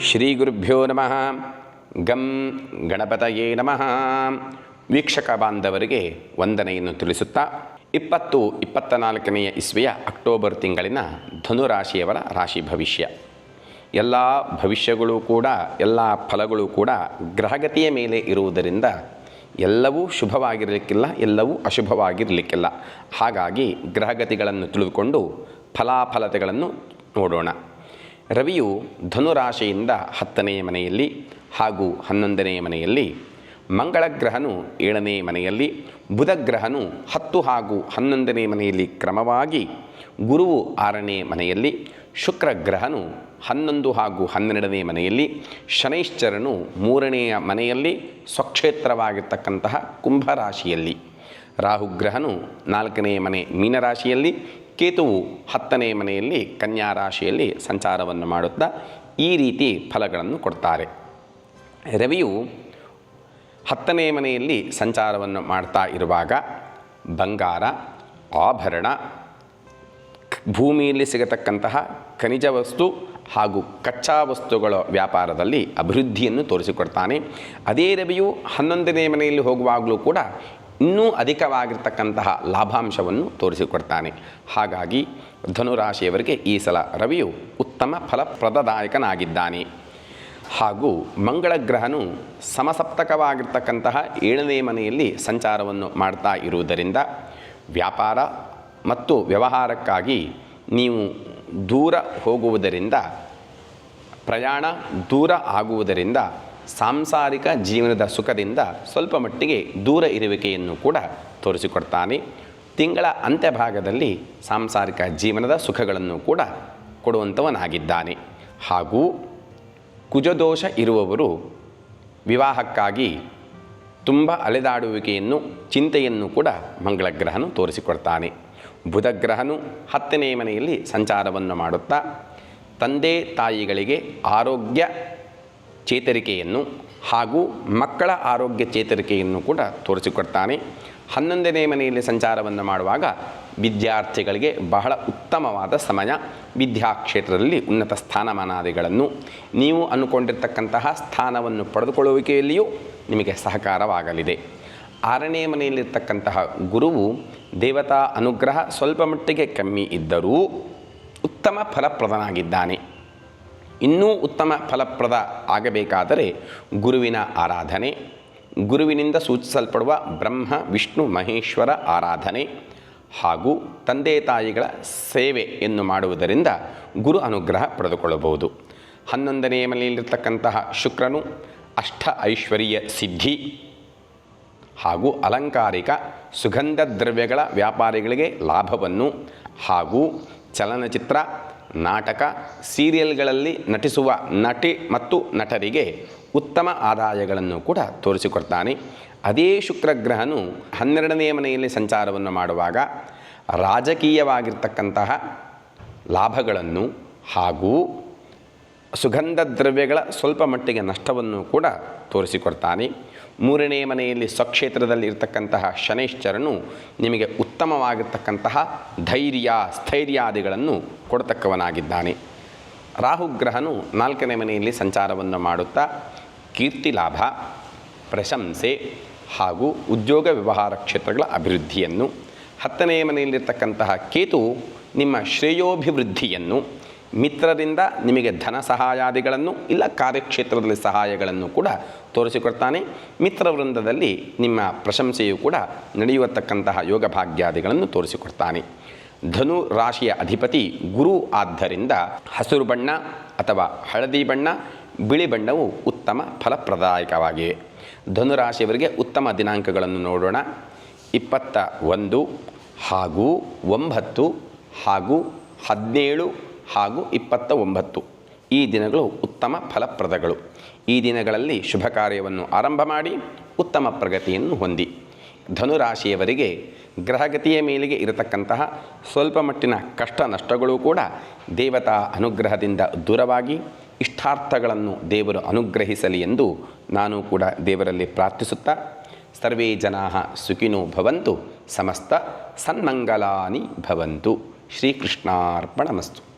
ಶ್ರೀ ಗುರುಭ್ಯೋ ನಮಃ. ಗಂ ಗಣಪತಯೇ ನಮಃ. ವೀಕ್ಷಕ ಬಾಂಧವರಿಗೆ ವಂದನೆಯನ್ನು ತಿಳಿಸುತ್ತಾ, ಇಪ್ಪತ್ತು ಇಪ್ಪತ್ತ ನಾಲ್ಕನೆಯ ಇಸ್ವಿಯ ಅಕ್ಟೋಬರ್ ತಿಂಗಳಿನ ಧನುರಾಶಿಯವರ ರಾಶಿ ಭವಿಷ್ಯ. ಎಲ್ಲ ಭವಿಷ್ಯಗಳು ಕೂಡ, ಎಲ್ಲ ಫಲಗಳು ಕೂಡ ಗ್ರಹಗತಿಯ ಮೇಲೆ ಇರುವುದರಿಂದ ಎಲ್ಲವೂ ಶುಭವಾಗಿರಲಿಕ್ಕಿಲ್ಲ, ಎಲ್ಲವೂ ಅಶುಭವಾಗಿರಲಿಕ್ಕಿಲ್ಲ. ಹಾಗಾಗಿ ಗ್ರಹಗತಿಗಳನ್ನು ತಿಳಿದುಕೊಂಡು ಫಲಾಫಲತೆಗಳನ್ನು ನೋಡೋಣ. ರವಿಯು ಧನುರಾಶಿಯಿಂದ ಹತ್ತನೇ ಮನೆಯಲ್ಲಿ ಹಾಗೂ ಹನ್ನೊಂದನೆಯ ಮನೆಯಲ್ಲಿ ಮಂಗಳ ಗ್ರಹನು ಏಳನೇ ಮನೆಯಲ್ಲಿ ಬುಧ ಗ್ರಹನು ಹತ್ತು ಹಾಗೂ ಹನ್ನೊಂದನೇ ಮನೆಯಲ್ಲಿ ಕ್ರಮವಾಗಿ ಗುರುವು ಆರನೇ ಮನೆಯಲ್ಲಿ ಶುಕ್ರ ಗ್ರಹನು ಹನ್ನೊಂದು ಹಾಗೂ ಹನ್ನೆರಡನೇ ಮನೆಯಲ್ಲಿ, ಶನೈಶ್ಚರನು ಮೂರನೆಯ ಮನೆಯಲ್ಲಿ ಸ್ವಕ್ಷೇತ್ರವಾಗಿರ್ತಕ್ಕಂತಹ ಕುಂಭರಾಶಿಯಲ್ಲಿ. ರಾಹುಗ್ರಹನು ನಾಲ್ಕನೇ ಮನೆ ಮೀನರಾಶಿಯಲ್ಲಿ ಕೇತುವು ಹತ್ತನೇ ಮನೆಯಲ್ಲಿ ಕನ್ಯಾ ರಾಶಿಯಲ್ಲಿ ಸಂಚಾರವನ್ನು ಮಾಡುತ್ತಾ ಈ ರೀತಿ ಫಲಗಳನ್ನು ಕೊಡ್ತಾರೆ. ರವಿಯು ಹತ್ತನೇ ಮನೆಯಲ್ಲಿ ಸಂಚಾರವನ್ನು ಮಾಡ್ತಾ ಇರುವಾಗ ಬಂಗಾರ, ಆಭರಣ, ಭೂಮಿಯಲ್ಲಿ ಸಿಗತಕ್ಕಂತಹ ಖನಿಜ ವಸ್ತು ಹಾಗೂ ಕಚ್ಚಾ ವಸ್ತುಗಳ ವ್ಯಾಪಾರದಲ್ಲಿ ಅಭಿವೃದ್ಧಿಯನ್ನು ತೋರಿಸಿಕೊಡ್ತಾನೆ. ಅದೇ ರವಿಯು ಹನ್ನೊಂದನೇ ಮನೆಯಲ್ಲಿ ಹೋಗುವಾಗಲೂ ಕೂಡ ಇನ್ನೂ ಅಧಿಕವಾಗಿರ್ತಕ್ಕಂತಹ ಲಾಭಾಂಶವನ್ನು ತೋರಿಸಿಕೊಡ್ತಾನೆ. ಹಾಗಾಗಿ ಧನುರಾಶಿಯವರಿಗೆ ಈ ಸಲ ರವಿಯು ಉತ್ತಮ ಫಲಪ್ರದದಾಯಕನಾಗಿದ್ದಾನೆ. ಹಾಗೂ ಮಂಗಳ ಗ್ರಹನು ಸಮಸಪ್ತಕವಾಗಿರ್ತಕ್ಕಂತಹ ಏಳನೇ ಮನೆಯಲ್ಲಿ ಸಂಚಾರವನ್ನು ಮಾಡ್ತಾ ಇರುವುದರಿಂದ ವ್ಯಾಪಾರ ಮತ್ತು ವ್ಯವಹಾರಕ್ಕಾಗಿ ನೀವು ದೂರ ಹೋಗುವುದರಿಂದ, ಪ್ರಯಾಣ ದೂರ ಆಗುವುದರಿಂದ ಸಾಂಸಾರಿಕ ಜೀವನದ ಸುಖದಿಂದ ಸ್ವಲ್ಪ ಮಟ್ಟಿಗೆ ದೂರ ಇರುವಿಕೆಯನ್ನು ಕೂಡ ತೋರಿಸಿಕೊಡ್ತಾನೆ. ತಿಂಗಳ ಅಂತ್ಯಭಾಗದಲ್ಲಿ ಸಾಂಸಾರಿಕ ಜೀವನದ ಸುಖಗಳನ್ನು ಕೂಡ ಕೊಡುವಂಥವನಾಗಿದ್ದಾನೆ ಹಾಗೂ ಕುಜದೋಷ ಇರುವವರು ವಿವಾಹಕ್ಕಾಗಿ ತುಂಬ ಅಲೆದಾಡುವಿಕೆಯನ್ನು, ಚಿಂತೆಯನ್ನು ಕೂಡ ಮಂಗಳ ಗ್ರಹನು ತೋರಿಸಿಕೊಡ್ತಾನೆ. ಬುಧ ಗ್ರಹನು ಹತ್ತನೇ ಮನೆಯಲ್ಲಿ ಸಂಚಾರವನ್ನು ಮಾಡುತ್ತಾ, ತಂದೆ ತಾಯಿಗಳಿಗೆ ಆರೋಗ್ಯ ಚೇತರಿಕೆಯನ್ನು ಹಾಗೂ ಮಕ್ಕಳ ಆರೋಗ್ಯ ಚೇತರಿಕೆಯನ್ನು ಕೂಡ ತೋರಿಸಿಕೊಡ್ತಾನೆ. ಹನ್ನೊಂದನೇ ಮನೆಯಲ್ಲಿ ಸಂಚಾರವನ್ನು ಮಾಡುವಾಗ ವಿದ್ಯಾರ್ಥಿಗಳಿಗೆ ಬಹಳ ಉತ್ತಮವಾದ ಸಮಯ, ವಿದ್ಯಾಕ್ಷೇತ್ರದಲ್ಲಿ ಉನ್ನತ ಸ್ಥಾನಮಾನಾದಿಗಳನ್ನು ನೀವು ಅಂದುಕೊಂಡಿರ್ತಕ್ಕಂತಹ ಸ್ಥಾನವನ್ನು ಪಡೆದುಕೊಳ್ಳುವಿಕೆಯಲ್ಲಿಯೂ ನಿಮಗೆ ಸಹಕಾರವಾಗಲಿದೆ. ಆರನೇ ಮನೆಯಲ್ಲಿರ್ತಕ್ಕಂತಹ ಗುರುವು ದೇವತಾ ಅನುಗ್ರಹ ಸ್ವಲ್ಪ ಮಟ್ಟಿಗೆ ಕಮ್ಮಿ ಇದ್ದರೂ ಉತ್ತಮ ಫಲಪ್ರದನಾಗಿದ್ದಾನೆ. ಇನ್ನೂ ಉತ್ತಮ ಫಲಪ್ರದ ಆಗಬೇಕಾದರೆ ಗುರುವಿನ ಆರಾಧನೆ, ಗುರುವಿನಿಂದ ಸೂಚಿಸಲ್ಪಡುವ ಬ್ರಹ್ಮ, ವಿಷ್ಣು, ಮಹೇಶ್ವರ ಆರಾಧನೆ ಹಾಗೂ ತಂದೆ ತಾಯಿಗಳ ಸೇವೆ ಎಂದು ಮಾಡುವುದರಿಂದ ಗುರು ಅನುಗ್ರಹ ಪಡೆದುಕೊಳ್ಳಬಹುದು. ಹನ್ನೊಂದನೆಯ ಮನೆಯಲ್ಲಿರ್ತಕ್ಕಂತಹ ಶುಕ್ರನು ಅಷ್ಟ ಐಶ್ವರ್ಯ ಸಿದ್ಧಿ ಹಾಗೂ ಅಲಂಕಾರಿಕ ಸುಗಂಧ ದ್ರವ್ಯಗಳ ವ್ಯಾಪಾರಿಗಳಿಗೆ ಲಾಭವನ್ನು ಹಾಗೂ ಚಲನಚಿತ್ರ ನಾಟಕ ಸೀರಿಯಲ್ಗಳಲ್ಲಿ ನಟಿಸುವ ನಟಿ ಮತ್ತು ನಟರಿಗೆ ಉತ್ತಮ ಆದಾಯಗಳನ್ನು ಕೂಡ ತೋರಿಸಿಕೊಡ್ತಾನೆ. ಅದೇ ಶುಕ್ರಗ್ರಹನು ಹನ್ನೆರಡನೆಯ ಮನೆಯಲ್ಲಿ ಸಂಚಾರವನ್ನು ಮಾಡುವಾಗ ರಾಜಕೀಯವಾಗಿರ್ತಕ್ಕಂತಹ ಲಾಭಗಳನ್ನು ಹಾಗೂ ಸುಗಂಧ ದ್ರವ್ಯಗಳ ಸ್ವಲ್ಪ ಮಟ್ಟಿಗೆ ನಷ್ಟವನ್ನು ಕೂಡ ತೋರಿಸಿಕೊಡ್ತಾನೆ. ಮೂರನೇ ಮನೆಯಲ್ಲಿ ಸ್ವಕ್ಷೇತ್ರದಲ್ಲಿ ಇರತಕ್ಕಂತಹ ಶನೈಶ್ಚರನು ನಿಮಗೆ ಉತ್ತಮವಾಗಿರ್ತಕ್ಕಂತಹ ಧೈರ್ಯ, ಸ್ಥೈರ್ಯಾದಿಗಳನ್ನು ಕೊಡತಕ್ಕವನಾಗಿದ್ದಾನೆ. ರಾಹುಗ್ರಹನು ನಾಲ್ಕನೇ ಮನೆಯಲ್ಲಿ ಸಂಚಾರವನ್ನು ಮಾಡುತ್ತಾ ಕೀರ್ತಿ ಲಾಭ, ಪ್ರಶಂಸೆ ಹಾಗೂ ಉದ್ಯೋಗ ವ್ಯವಹಾರ ಕ್ಷೇತ್ರಗಳ ಅಭಿವೃದ್ಧಿಯನ್ನು. ಹತ್ತನೆಯ ಮನೆಯಲ್ಲಿರ್ತಕ್ಕಂತಹ ಕೇತು ನಿಮ್ಮ ಶ್ರೇಯೋಭಿವೃದ್ಧಿಯನ್ನು ಮಿತ್ರರಿಂದ ನಿಮಗೆ ಧನ ಸಹಾಯಾದಿಗಳನ್ನು ಇಲ್ಲ ಕಾರ್ಯಕ್ಷೇತ್ರದಲ್ಲಿ ಸಹಾಯಗಳನ್ನು ಕೂಡ ತೋರಿಸಿಕೊಡ್ತಾನೆ. ಮಿತ್ರವೃಂದದಲ್ಲಿ ನಿಮ್ಮ ಪ್ರಶಂಸೆಯು ಕೂಡ ನಡೆಯುವತಕ್ಕಂತಹ ಯೋಗ ಭಾಗ್ಯಾದಿಗಳನ್ನು ತೋರಿಸಿಕೊಡ್ತಾನೆ. ಧನು ರಾಶಿಯ ಅಧಿಪತಿ ಗುರು ಆದ್ದರಿಂದ ಹಸಿರು ಬಣ್ಣ ಅಥವಾ ಹಳದಿ ಬಣ್ಣ, ಬಿಳಿ ಬಣ್ಣವು ಉತ್ತಮ ಫಲಪ್ರದಾಯಕವಾಗಿವೆ ಧನುರಾಶಿಯವರಿಗೆ ಉತ್ತಮ ದಿನಾಂಕಗಳನ್ನು ನೋಡೋಣ. ಇಪ್ಪತ್ತ ಒಂದು ಹಾಗೂ ಒಂಬತ್ತು ಹಾಗೂ ಹದಿನೇಳು ಹಾಗೂ ಇಪ್ಪತ್ತ ಒಂಬತ್ತು. ಈ ದಿನಗಳು ಉತ್ತಮ ಫಲಪ್ರದಗಳು. ಈ ದಿನಗಳಲ್ಲಿ ಶುಭ ಕಾರ್ಯವನ್ನು ಆರಂಭ ಮಾಡಿ ಉತ್ತಮ ಪ್ರಗತಿಯನ್ನು ಹೊಂದಿ. ಧನುರಾಶಿಯವರಿಗೆ ಗ್ರಹಗತಿಯ ಮೇಲೆಗೆ ಇರತಕ್ಕಂತಹ ಸ್ವಲ್ಪ ಮಟ್ಟಿನ ಕಷ್ಟ ನಷ್ಟಗಳು ಕೂಡ ದೇವತಾ ಅನುಗ್ರಹದಿಂದ ದೂರವಾಗಿ ಇಷ್ಟಾರ್ಥಗಳನ್ನು ದೇವರು ಅನುಗ್ರಹಿಸಲಿ ಎಂದು ನಾನು ಕೂಡ ದೇವರಲ್ಲಿ ಪ್ರಾರ್ಥಿಸುತ್ತಾ, ಸರ್ವೇ ಜನಾ ಸುಖಿನೋ ಭವಂತು, ಸಮಸ್ತ ಸನ್ಮಂಗಲಾನಿ ಭವಂತು. ಶ್ರೀಕೃಷ್ಣಾರ್ಪಣಮಸ್ತು.